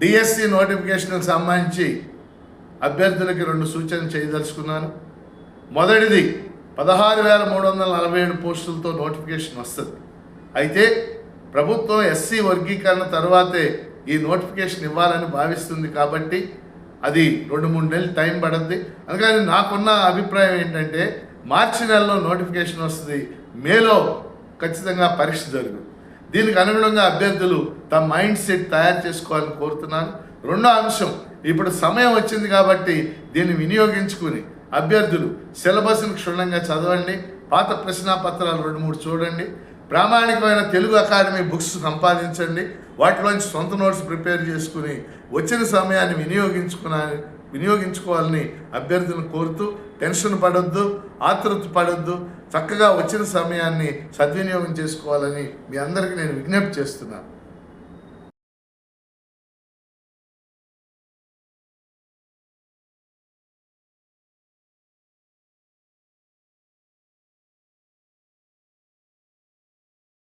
DSC నోటిఫికేషన్కి సంబంధించి అభ్యర్థులకి రెండు సూచనలు చేయదలుచుకున్నాను. మొదటిది పదహారు వేల మూడు వందల నలభై ఏడు పోస్టులతో నోటిఫికేషన్ వస్తుంది. అయితే ప్రభుత్వం ఎస్సీ వర్గీకరణ తర్వాతే ఈ నోటిఫికేషన్ ఇవ్వాలని భావిస్తుంది కాబట్టి అది రెండు మూడు నెలలు టైం పడుద్ది. అందుకని నాకున్న అభిప్రాయం ఏంటంటే మార్చి నెలలో నోటిఫికేషన్ వస్తుంది. మేలో ఖచ్చితంగా పరీక్ష జరుగుతుంది దీనికి అనుగుణంగా అభ్యర్థులు తమ మైండ్ సెట్ తయారు చేసుకోవాలని కోరుతున్నాను. రెండో అంశం ఇప్పుడు సమయం వచ్చింది కాబట్టి దీన్ని వినియోగించుకుని అభ్యర్థులు సిలబస్ను క్షుణ్ణంగా చదవండి. పాత ప్రశ్నాపత్రాలు రెండు మూడు చూడండి. ప్రామాణికమైన తెలుగు అకాడమీ బుక్స్ సంపాదించండి. వాటిలోంచి సొంత నోట్స్ ప్రిపేర్ చేసుకుని వచ్చిన సమయాన్ని వినియోగించుకున్న వినియోగించుకోవాలని అభ్యర్థులను కోరుతూ టెన్షన్ పడొద్దు ఆతృత పడొద్దు. చక్కగా వచ్చిన సమయాన్ని సద్వినియోగం చేసుకోవాలని మీ అందరికీ నేను విజ్ఞప్తి చేస్తున్నాను.